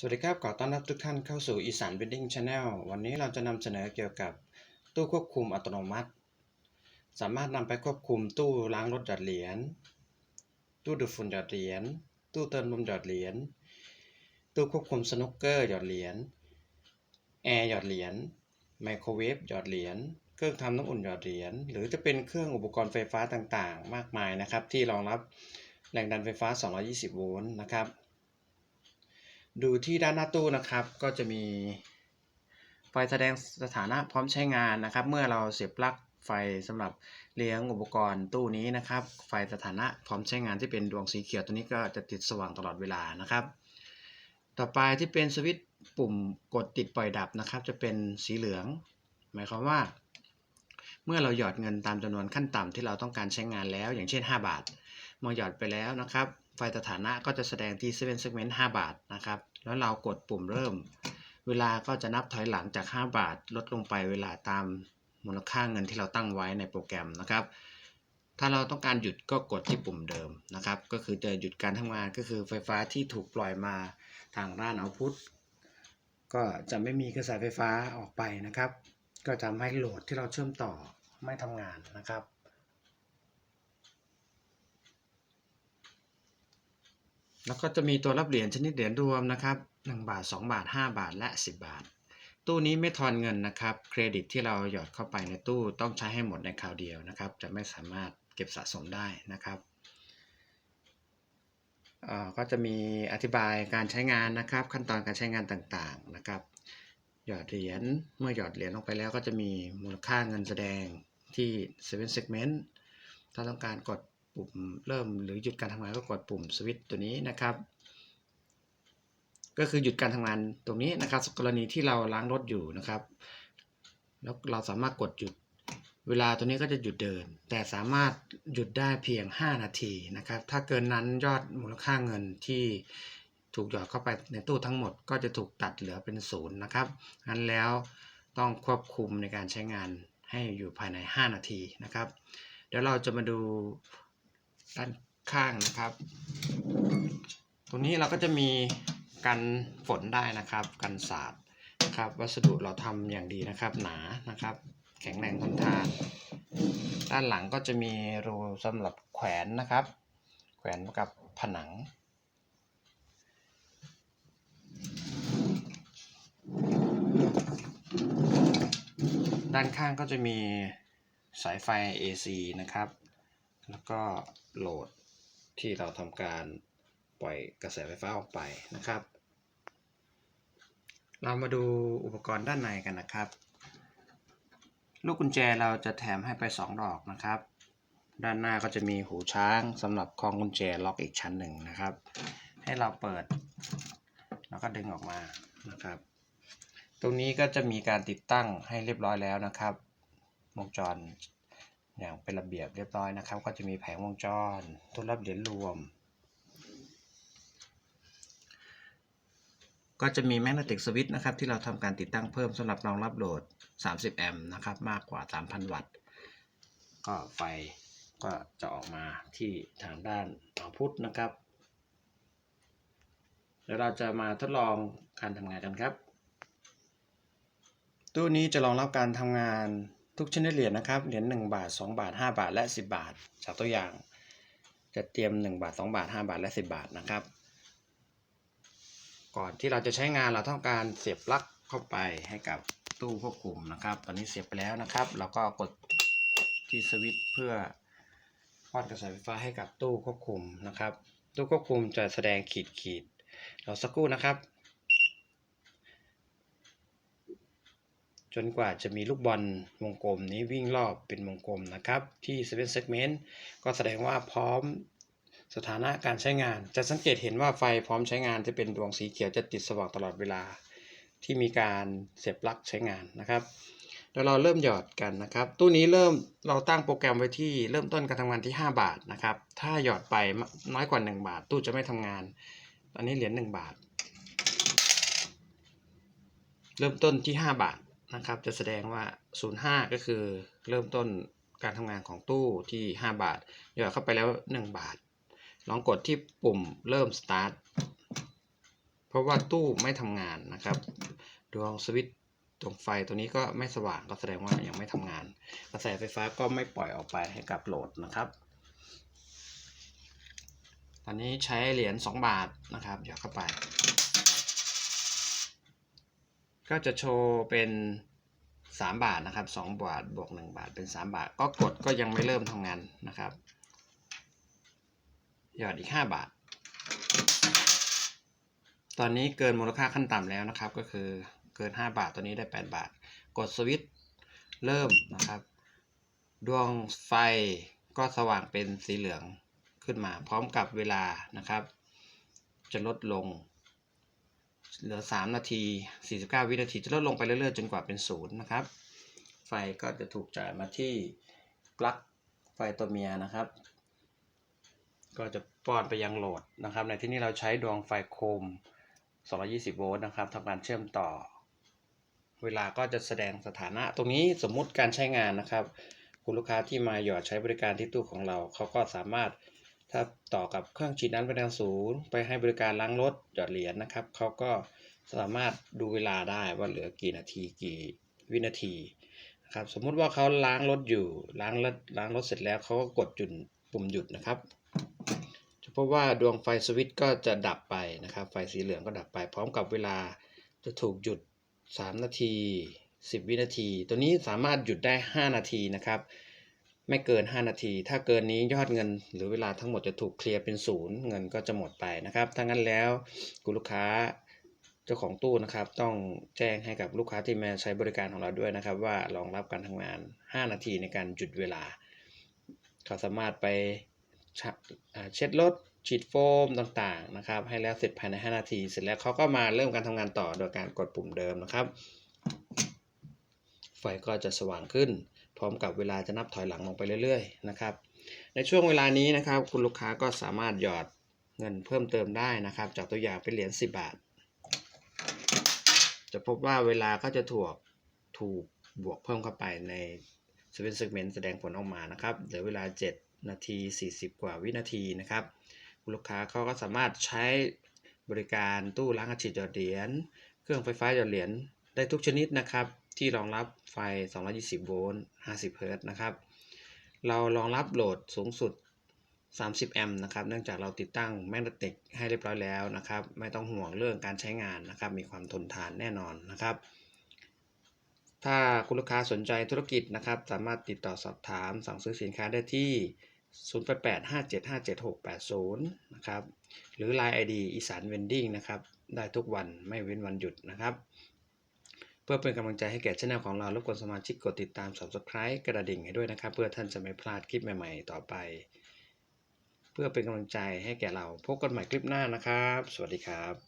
สวัสดีครับ ขอต้อนรับทุกท่านเข้าสู่อีสาน Wedding Channel วันนี้เราจะนำเสนอเกี่ยวกับตู้ควบคุมอัตโนมัติ สามารถนำไปควบคุมตู้ล้างรถหยอดเหรียญ ตู้ดูดฝุ่นหยอดเหรียญ ตู้เติมลมหยอดเหรียญ ตู้ควบคุมสนุกเกอร์หยอดเหรียญ แอร์หยอดเหรียญ ไมโครเวฟหยอดเหรียญ เครื่องทำน้ำอุ่นหยอดเหรียญ หรือจะเป็นเครื่องอุปกรณ์ไฟฟ้าต่างๆ มากมายนะครับที่รองรับแรงดันไฟฟ้า 220 โวลต์นะครับ ดูที่ด้านหน้าตู้นะครับ ก็จะมีไฟแสดงสถานะพร้อมใช้งานนะครับ เมื่อเราเสียบปลั๊กไฟสำหรับเลี้ยงอุปกรณ์ตู้นี้นะครับ ไฟสถานะพร้อมใช้งานที่เป็นดวงสีเขียวตัวนี้ก็จะติดสว่างตลอดเวลานะครับ ต่อไปที่เป็นสวิตช์ปุ่มกดติดปล่อยดับนะครับ จะเป็นสีเหลือง หมายความว่า เมื่อเราหยอดเงินตามจำนวนขั้นต่ำที่เราต้องการใช้งานแล้ว อย่างเช่น 5 บาทเมื่อหยอดไปแล้วนะครับ ไฟสถานะก็จะแสดงที่7 segment 5บาทนะครับ แล้วเรากดปุ่มเริ่ม เวลาก็จะนับถอยหลังจาก 5 บาทลดลงไปเวลาตามมูลค่าเงินที่เราตั้งไว้ในโปรแกรมนะครับ ถ้าเราต้องการหยุดก็กดที่ปุ่มเดิมนะครับ ก็คือจะหยุดการทำงานก็คือไฟฟ้าที่ถูกปล่อยมาทางด้านเอาพุทก็จะไม่มีกระแสไฟฟ้าออกไปนะครับ ก็จะทำให้โหลดที่เราเชื่อมต่อไม่ทำงานนะครับ แล้วก็จะมีตัวรับเหรียญชนิดเหรียญรวมนะครับ1บาท 2 บาท 5 บาทและ 10 บาท ตู้นี้ไม่ทอนเงินนะครับ เครดิตที่เราหยอดเข้าไปในตู้ต้องใช้ให้หมดในคราวเดียวนะครับ จะไม่สามารถเก็บสะสมได้นะครับก็จะมีอธิบายการใช้งานนะครับ ขั้นตอนการใช้งานต่างๆนะครับ หยอดเหรียญเมื่อหยอดเหรียญลงไปแล้วก็จะมีมูลค่าเงินแสดงที่ 7 segment ถ้าต้องการกด ปุ่มเริ่มหรือหยุดการทำงานก็กดปุ่มสวิตช์ตัวนี้นะครับ ก็คือหยุดการทำงานตรงนี้นะครับ กรณีที่เราล้างรถอยู่นะครับ แล้วเราสามารถกดหยุดเวลาตัวนี้ก็จะหยุดเดิน แต่สามารถหยุดได้เพียง 5 นาทีนะครับ ถ้าเกินนั้นยอดมูลค่าเงินที่ถูกหยอดเข้าไปในตู้ทั้งหมด ก็จะถูกตัดเหลือเป็นศูนย์นะครับงั้นแล้วต้องควบคุมในการใช้งานให้อยู่ภายใน 5 นาทีนะครับ เดี๋ยวเราจะมาดู ด้านข้างนะครับ ตรงนี้เราก็จะมีกันฝนได้นะครับ กันสาดนะครับ วัสดุเราทำอย่างดีนะครับ หนานะครับ แข็งแรงทนทาน ด้านหลังก็จะมีรูสำหรับแขวนนะครับ แขวนกับผนังด้านข้างก็จะมีสายไฟ AC นะครับ แล้วก็โหลดที่เราทำการปล่อยกระแสไฟฟ้าออกไปนะครับ เรามาดูอุปกรณ์ด้านในกันนะครับ ลูกกุญแจเราจะแถมให้ไป 2 ดอกนะครับ ด้านหน้าก็จะมีหูช้างสำหรับคล้องกุญแจล็อกอีกชั้นหนึ่งนะครับ ให้เราเปิด แล้วก็ดึงออกมานะครับ ตรงนี้ก็จะมีการติดตั้งให้เรียบร้อยแล้วนะครับวงจร อย่างเป็นระเบียบเรียบร้อยนะครับ ก็จะมีแผงวงจรตัวรับเหรียญรวม ก็จะมีแมกเนติกสวิตช์นะครับ ที่เราทำการติดตั้งเพิ่มสำหรับรองรับโหลด 30 แอมป์นะครับ มากกว่า 3,000 วัตต์ ก็ไฟก็จะออกมาที่ทางด้านเอาพุทนะครับเดี๋ยวเราจะมาทดลองการทำงานกันครับ ตู้นี้จะรองรับการทำงาน ทุกชนิดเหรียญนะครับ เหรียญ1บาท 2 บาท 5 บาท และ 10 บาท จากตัวอย่าง จะเตรียม 1 บาท 2 บาท 5 บาท และ 10 บาทนะครับ ก่อนที่เราจะใช้งานเราต้องการเสียบปลั๊กเข้าไปให้กับตู้ควบคุมนะครับ ตอนนี้เสียบไปแล้วนะครับ เราก็กดที่สวิตช์เพื่อป้อนกระแสไฟฟ้าให้กับตู้ควบคุมนะครับ ตู้ควบคุมจะแสดงขีดขีดๆเราสักครู่นะครับ จนกว่าจะมีลูกบอลวงกลมนี้วิ่งรอบเป็นวงกลมนะครับ ที่ 7 segment ก็แสดงว่าพร้อมสถานะการใช้งาน จะสังเกตเห็นว่าไฟพร้อมใช้งานจะเป็นดวงสีเขียวจะติดสว่างตลอดเวลา ที่มีการเสียบปลั๊กใช้งานนะครับเดี๋ยวเราเริ่มหยอดกันนะครับ ตู้นี้เริ่มเราตั้งโปรแกรมไว้ที่เริ่มต้นการทำงานที่ 5 บาทนะครับ ถ้าหยอดไปน้อยกว่า 1 บาท ตู้จะไม่ทำงานอันนี้เหรียญ1บาท เริ่มต้นที่ 5 บาท นะครับ จะแสดงว่า 05 ก็คือเริ่มต้นการทำงานของตู้ที่ 5 บาทหยอดเข้าไปแล้ว 1 บาท ลองกดที่ปุ่มเริ่ม start เพราะว่าตู้ไม่ทำงานนะครับ ดวงสวิตช์ตรงไฟตัวนี้ก็ไม่สว่างก็แสดงว่ายังไม่ทำงาน กระแสไฟฟ้าก็ไม่ปล่อยออกไปให้กับโหลดนะครับตอนนี้ใช้เหรียญ2บาทนะครับหยอดเข้าไป ก็จะโชว์เป็น3บาทนะครับ2บาทบวก1บาทเป็น3บาท ก็กดก็ยังไม่เริ่มทำงานนะครับ หยอดอีก5บาท ตอนนี้เกินมูลค่าขั้นต่ำแล้วนะครับ ก็คือเกิน5บาทตัวนี้ได้8บาท กดสวิตช์เริ่มนะครับ ดวงไฟก็สว่างเป็นสีเหลืองขึ้นมา พร้อมกับเวลานะครับ จะลดลง เหลือ 3 นาที 49 วินาทีจะลดลงไปเรื่อยๆ จนกว่าเป็นศูนย์นะครับ ไฟก็จะถูกจ่ายมาที่ปลั๊กไฟตัวเมียนะครับ ก็จะป้อนไปยังโหลดนะครับ ในที่นี้เราใช้ดวงไฟโคม 220 โวลต์นะครับทำการเชื่อมต่อ เวลาก็จะแสดงสถานะ ตรงนี้สมมุติการใช้งานนะครับ คุณลูกค้าที่มาหยอดใช้บริการที่ตู้ของเราเขาก็สามารถ ถ้าต่อกับเครื่องฉีดน้ำไปทางศูนย์ไปให้บริการล้างรถหยอดเหรียญนะครับเขาก็สามารถดูเวลาได้ว่าเหลือกี่นาทีกี่วินาทีนะครับสมมุติว่าเขาล้างรถอยู่ล้างรถล้างรถเสร็จแล้วเขาก็กดจุดปุ่มหยุดนะครับจะพบว่าดวงไฟสวิตช์ก็จะดับไปนะครับ ไฟสีเหลืองก็ดับไป พร้อมกับเวลาจะถูกหยุด 3 นาที 10 วินาที ตัวนี้สามารถหยุดได้ 5 นาทีนะครับ ไม่เกิน 5 นาที ถ้าเกินนี้ยอดเงิน หรือเวลาทั้งหมดจะถูกเคลียร์เป็นศูนย์เงินก็จะหมดไปนะครับถ้างั้นแล้วคุณลูกค้าเจ้าของตู้นะครับ ต้องแจ้งให้กับลูกค้าที่มาใช้บริการของเราด้วยนะครับ ว่ารองรับการทำงาน 5 นาทีในการหยุดเวลาเขาสามารถไปเช็ดรถฉีดโฟมต่างๆนะครับ ให้แล้วเสร็จภายใน 5 นาที เสร็จแล้วเขาก็มาเริ่มการทำงานต่อโดยการกดปุ่มเดิมนะครับ ไฟก็จะสว่างขึ้น พร้อมกับเวลาจะนับถอยหลังลงไปเรื่อยๆนะครับ ในช่วงเวลานี้นะครับ คุณลูกค้าก็สามารถหยอดเงินเพิ่มเติมได้นะครับ จากตัวอย่างเป็นเหรียญ10 บาท จะพบว่าเวลาก็จะถูกถูกบวกเพิ่มเข้าไปในสเปนเซกเมนต์แสดงผลออกมานะครับเหลือเวลา 7 นาที 40 กว่าวินาทีนะครับคุณลูกค้าเขาก็สามารถใช้บริการตู้ล้างอัดฉีดหยอดเหรียญ เครื่องไฟฟ้าหยอดเหรียญได้ทุกชนิดนะครับ ที่รองรับไฟ 220 โวลต์ 50 เฮิรตซ์นะครับ เรารองรับโหลดสูงสุด 30 แอมป์นะครับ เนื่องจากเราติดตั้งแมกเนติกให้เรียบร้อยแล้วนะครับ ไม่ต้องห่วงเรื่องการใช้งานนะครับ มีความทนทานแน่นอนนะครับ ถ้าคุณลูกค้าสนใจธุรกิจนะครับ สามารถติดต่อสอบถามสั่งซื้อสินค้าได้ที่ 0885757680 นะครับ หรือ Line ID อีสานเวนดิ้งนะครับ ได้ทุกวันไม่เว้นวันหยุดนะครับ พื่อเป็นกำลังใจให้แก่ช่องของเรารบกวนสมาชิกกดติดตาม Subscribe กระดิ่งให้ด้วยนะครับ เพื่อท่านจะไม่พลาดคลิปใหม่ ๆ ต่อไป เพื่อเป็นกำลังใจให้แก่เราพบกันใหม่คลิปหน้านะครับ สวัสดีครับ